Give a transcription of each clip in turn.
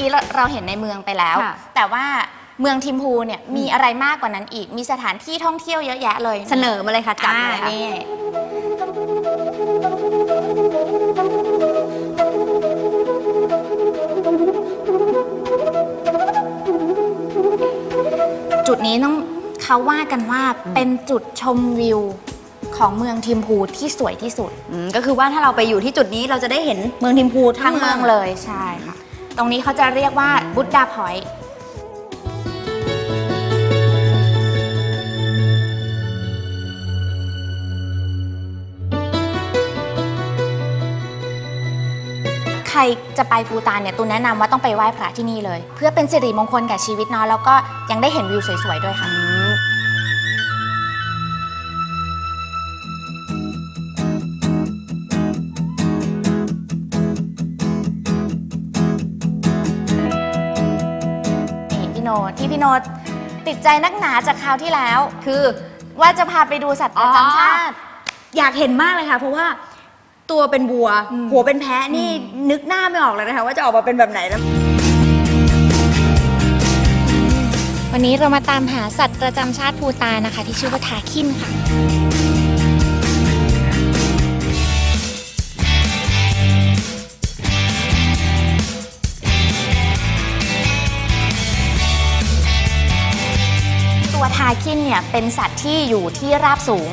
กี้เราเราเห็นในเมืองไปแล้วค่ะแต่ว่าเมืองทิมพูเนี่ยมีอะไรมากกว่านั้นอีก มีสถานที่ท่องเที่ยวเยอะแยะเลย เสนอมาเลยค่ะจัดมาเลยอ่าค่ะนี่จุดนี้ต้องเขาว่ากันว่าเป็นจุดชมวิวของเมืองทิมพูที่สวยที่สุดอืมก็คือว่าถ้าเราไปอยู่ที่จุดนี้เราจะได้เห็นเมืองทิมพูทั้งเมืองเลยใช่ค่ะต รงนี้เขาจะเรียกว่าบุ d ดาพอยต์ใครจะไปภูตานเนี่ยตูนแนะนำว่าต้องไปไหว้พระที่นี่เลย เพื่อเป็นสิริมงคลแก่ชีวิตเนาะแล้วก็ยังได้เห็นวิวสวยๆด้วยค่ะ พี่โนตที่พี่โนตติดใจนักหนาจากคราวที่แล้ว คือว่าจะพาไปดูสัตว์ประจำชาติ อยากเห็นมากเลยค่ะ เพราะว่าตัวเป็นบัวอืมหัวเป็นแพะนี่นึกหน้าไม่ออกเลยนะคะว่าจะออกมาเป็นแบบไหนแล้ววันนี้เรามาตามหาสัตว์ประจำชาติภูตานนะคะ ที่ชื่อว่าทาคินค่ะ ทาคินเนี่ยเป็นสัตว์ที่อยู่ที่ราบสูง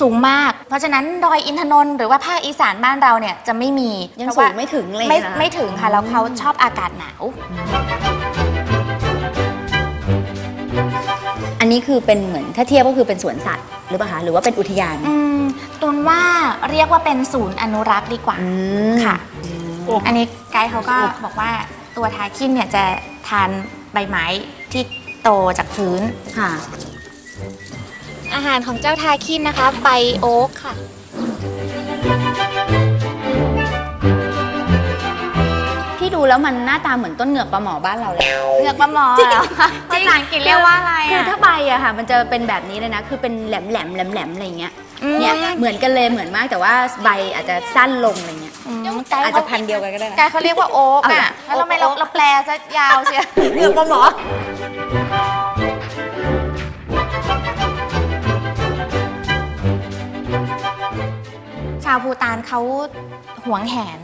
สูงมาก เพราะฉะนั้นดอยอินทนนท์หรือว่าภาคอีสานบ้านเราเนี่ยจะไม่มียังเพราะสูว่างไม่ถึงเลยไม่นะไม่ถึงค่ะแล้วเขาชอบอากาศหนาว อันนี้คือเป็นเหมือนถ้าเทียบก็คือเป็นสวนสัตว์หรือเปล่าคะหรือว่าเป็นอุทยานอืมตุนว่าเรียกว่าเป็นศูนย์อนุรักษ์ดีกว่าอืมค่ะ อันนี้ไกด์เขาก็บอกว่าตัวทาคินเนี่ยจะทานใบไม้ที่ โตจากพื้นค่ะ อาหารของเจ้าทาคินนะคะใบโอ๊กค่ะพี่ดูแล้วมันหน้าตาเหมือนต้นเหงือกปลาหมอบ้านเราเลยเหงือกปลาหมอจริงเหรอภาษาอังกฤษเรียกว่าอะไรคืออะถ้าใบอะค่ะ มันจะเป็นแบบนี้เลยนะ คือเป็นแหลมแหลมแหลมแหลมๆอะไรเงี้ยอืม เนี่ยเหมือนกันเลยเหมือนมากแต่ว่าใบอาจจะสั้นลงอะไรเงี้ยอืมไกด์อาจเขาจะพันธุ์เดียวกันก็ได้นะไกด์เขาเรียกว่าโอ๊กเอาเหรอะอแล้วทำไมเราโอ๊กเราแปลซะยาวเชียว เหงือกปลาหมอ ชาวภูตานเขาหวงแหน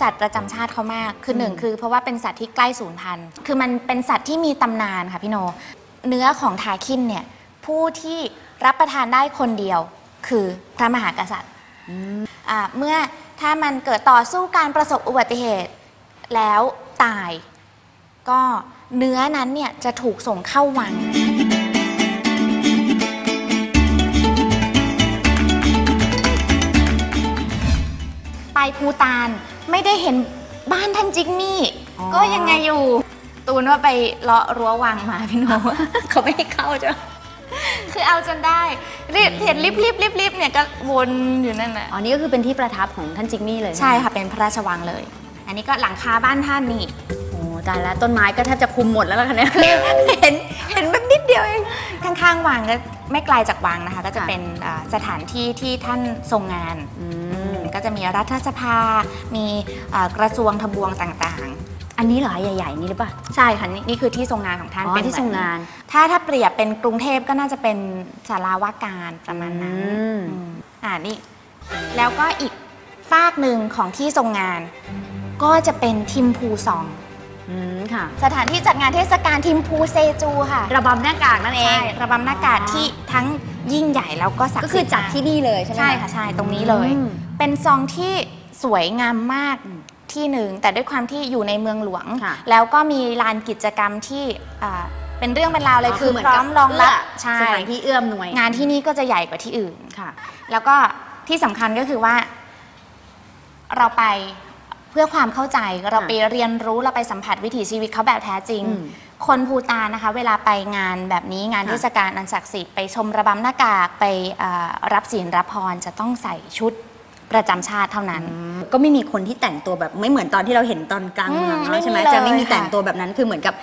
สัตว์ประจำชาติเขามากคือหนึ่งอืมคือเพราะว่าเป็นสัตว์ที่ใกล้สูญพันธุ์คือมันเป็นสัตว์ที่มีตำนานค่ะพี่โน เนื้อของทาคินเนี่ยผู้ที่รับประทานได้คนเดียวคือพระมหากษัตริย์อ่าเมื่อถ้ามันเกิดต่อสู้การประสบอุบัติเหตุแล้วตาย ก็เนื้อนั้นเนี่ยจะถูกส่งเข้าวัง ไปภูตานไม่ได้เห็นบ้านท่านจิกมี่อ๋อก็ยังไงอยู่ ตูนว่าไปเลาะรั้ววังมาพี่โนเขาไม่ให้เข้าจ้ะคือเอาจนได้รีบเห็นริบริบริบริบเนี่ยก็วนอยู่นั่นแหละอ๋อนี่ก็คือเป็นที่ประทับของท่านจิกมี่เลย ใช่ไหมค่ะเป็นพระราชวังเลย อันนี้ก็หลังคาบ้านท่านนี่โอ้ ตายแล้วต้นไม้ก็แทบจะคุมหมดแล้วล่ะคะเนี่ยคือเห็นเห็นแบบนิดเดียวเองข้างๆวังก็ไม่ไกลจากวังนะคะ ก็จะค่ะเป็นอ่าสถานที่ที่ท่านทรงงานอืมก็จะมีรัฐสภา มีอ่ากระทรวงทบวงต่างอันนี้เหรอใหญ่ๆ นี่หรือเปล่าๆใช่ค่ะนี่นี่คือที่ทรงงานของท่านอ๋อเป็นที่ทรงงาน ถ้าถ้าเปรียบเป็นกรุงเทพก็น่าจะเป็นศาลาว่าการประมาณนั้นอืมอืมอ่านี่แล้วก็อีกฝากหนึ่งของที่ทรงงาน ก็จะเป็นทิมพูซอง อืมค่ะ สถานที่จัดงานเทศกาลทิมพูเซจูค่ะระบำหน้ากากนั่นเอใช่งระบำหน้ากากที่ทั้งยิ่งใหญ่แล้วก็ศักก็ดิ์คืสิอทธิ์จัดที่นี่เลยใช่ไหม ใช่ค่ะใช่ตรงนี้เลย อืม เป็นซองที่สวยงามมากที่หนึ่งแต่ด้วยความที่อยู่ในเมืองหลวง ค่ะ แล้วก็มีลานกิจกรรมที่อ่าเป็นเรื่องเป็นราวเลยคือเหมืนพร้อกับมรองรับเใช่สถานที่เอื้อมหน่วยงานที่นี่ก็จะใหญ่กว่าที่อื่น ค่ะ แล้วก็ที่สำคัญก็คือว่า เราไป เพื่อความเข้าใจเราไปเรียนรู้เราไปสัมผัสวิถีชีวิตเขาแบบแท้จริงอืมคนภูตานนะคะ เวลาไปงานแบบนี้งานค่ะเทศกาลอันศักดิ์สิทธิ์ไปชมระบำหน้ากากไปอ่ารับศีลรับพรจะต้องใส่ชุดประจำชาติเท่านั้น ก็ไม่มีคนที่แต่งตัวแบบไม่เหมือนตอนที่เราเห็นตอนกลางเมืองอืมเนอะใช่ไหมไม่มีเลยจะไม่มีค่ะแต่งตัวแบบนั้นคือเหมือนกับ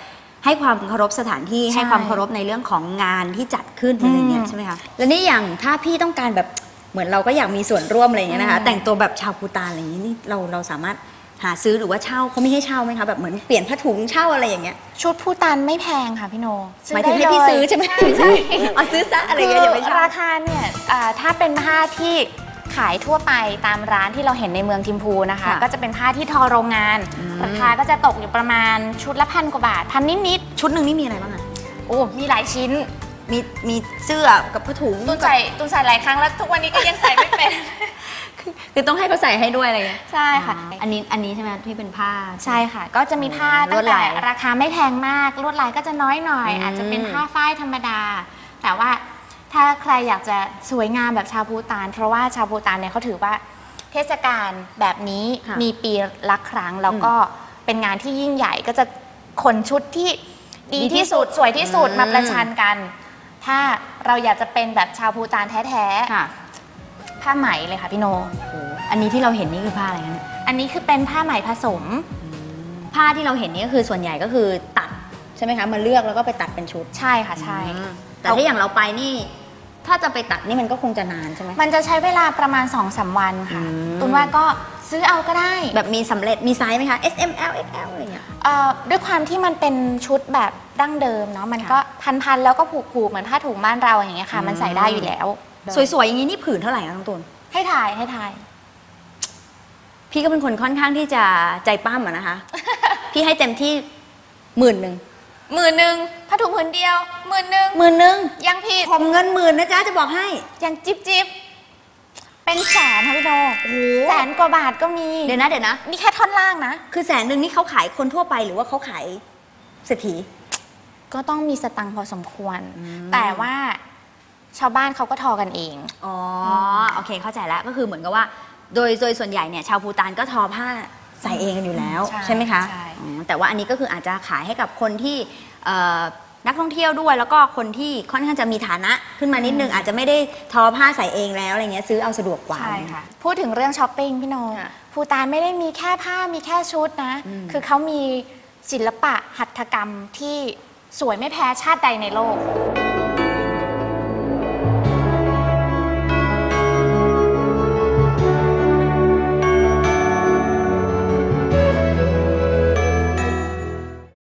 ให้ความเคารพสถานที่ใช่ให้ความเคารพในเรื่องของงานที่จัดขึ้นอะไรเงี้ยอืมใช่ไหมคะแล้วนี่อย่างถ้าพี่ต้องการแบบเหมือนเราก็อยากมีส่วนร่วมอะไรเงี้ยนะคะอืมแต่งตัวแบบชาวพูตานอะไรอย่างนี้นี่เราเราสามารถ หาซื้อหรือว่าเช่าเขาไม่ให้เช่าไหมคะแบบเหมือนเปลี่ยนผ้าถุงเช่าอะไรอย่างเงี้ยชุดผู้ตันไม่แพงค่ะพี่โนหมายถึงให้พี่ซื้อใช่ไหมใช่ใช่เอาซื้อซะอะไรอย่างเงี้ยอย่าไปคืเช่าราคาเนี่ยอ่าถ้าเป็นผ้าที่ขายทั่วไปตามร้านที่เราเห็นในเมืองทิมพูนะคะค่ะก็จะเป็นผ้าที่ทอโรงงานอืมราคาก็จะตกอยู่ประมาณชุดละพันกว่าบาทพันนิดชุดหนึ่งนี่มีอะไรบ้างอะๆโอ้มีหลายชิ้นมีมีเสื้อกับผ้าถุงตุนใส่ตุนใส่หลายครั้งแล้วทุกวันนี้ก็ยังใส่ไม่เป็น คือต้องให้เขาใส่ให้ด้วยอะไรอย่างเงี้ยใช่ค่ะ อันนี้อันนี้ใช่ไหมที่เป็นผ้า ใช่ค่ะ ก็จะมีผ้าลตั้วดงแต่ลาย ราคาไม่แพงมากลวดลายก็จะน้อยหน่อย อืม อาจจะเป็นผ้าฝ้ายธรรมดา แต่ว่าถ้าใครอยากจะสวยงามแบบชาวภูตาน เพราะว่าชาวภูตานเนี่ยเขาถือว่าเทศกาลแบบนี้ค่ะมีปีละครั้งแล้วก็เป็นงานที่ยิ่งใหญ่ก็จะขนชุดที่ดีดีที่ที่สุสุดดสวยที่สุดอืม มาประชันกัน ถ้าเราอยากจะเป็นแบบชาวภูตานแท้ค่ะๆ ผ้าไหมเลยค่ะพี่โนโอ้อันนี้ที่เราเห็นนี่คือผ้าอะไรคะเนี่ยอันนี้คือเป็นผ้าไหมผสม ผ้าที่เราเห็นนี่ก็คือส่วนใหญ่ก็คือตัดใช่ไหมคะมาเลือกแล้วก็ไปตัดเป็นชุดใช่ค่ะใช่ แต่ถ้าอย่างเราไปนี่ ถ้าจะไปตัดนี่มันก็คงจะนานใช่ไหมมันจะใช้เวลาประมาณ2อสวันค่ะอืมตุนว่าก็ซื้อเอาก็ได้ แบบมีสำเร็จมีไซส์ไหมคะ S M L X L อะไรอย่างเงี้ยเอ่อด้วยความที่มันเป็นชุดแบบดั้งเดิมเนาะมันก็พันๆแล้วก็ผูกๆเหมือนผ้าถุงบ้านเราอย่างเงี้ยค่ะอืมมันใส่ได้อยู่แล้ว สวยๆอย่างนี้นี่ผืนเท่าไหร่คะน้องตูนให้ถ่ายให้ถ่าย พี่ก็เป็นคนค่อนข้างที่จะใจปั้มอะนะคะ พี่ให้เต็มที่หมื่นหนึ่งหมื่นหนึ่งผ้าถุงผืนเดียวหมื่นหนึ่งหมื่นหนึ่งยังผิดผมเงินหมื่นนะจ๊ะจะบอกให้ยังจิบจิบเป็นแสนค่ะพี่โดโอ้โหแสนกว่าบาทก็มี เดี๋ยวนะเดี๋ยวนะ นี่แค่ท่อนล่างนะ คือแสนหนึ่งนี่เขาขายคนทั่วไปหรือว่าเขาขายเศรษฐี ก็ต้องมีสตังค์พอสมควรอืมแต่ว่า ชาวบ้านเขาก็ทอกันเอง อ๋อโอเคเข้าใจแล้วก็คือเหมือนกับว่า โดยโดยส่วนใหญ่เนี่ยชาวภูตานก็ทอผ้าใส่เองกันอยู่แล้วใช่ใช่ไหมคะใช่อ๋อแต่ว่าอันนี้ก็คืออาจจะขายให้กับคนที่เอ่อนักท่องเที่ยวด้วย แล้วก็คนที่ค่อนข้างจะมีฐานะขึ้นมานิดนึงอาจจะไม่ได้ทอผ้าใส่เองแล้วอะไรเงี้ยซื้อเอาสะดวกกว่า ใช่ค่ะ พูดถึงเรื่องช้อปปิ้งพี่โนค่ะ ภูตานไม่ได้มีแค่ผ้ามีแค่ชุดนะ อืม คือเขามีศิลปะหัตถกรรมที่สวยไม่แพ้ชาติใดในโลก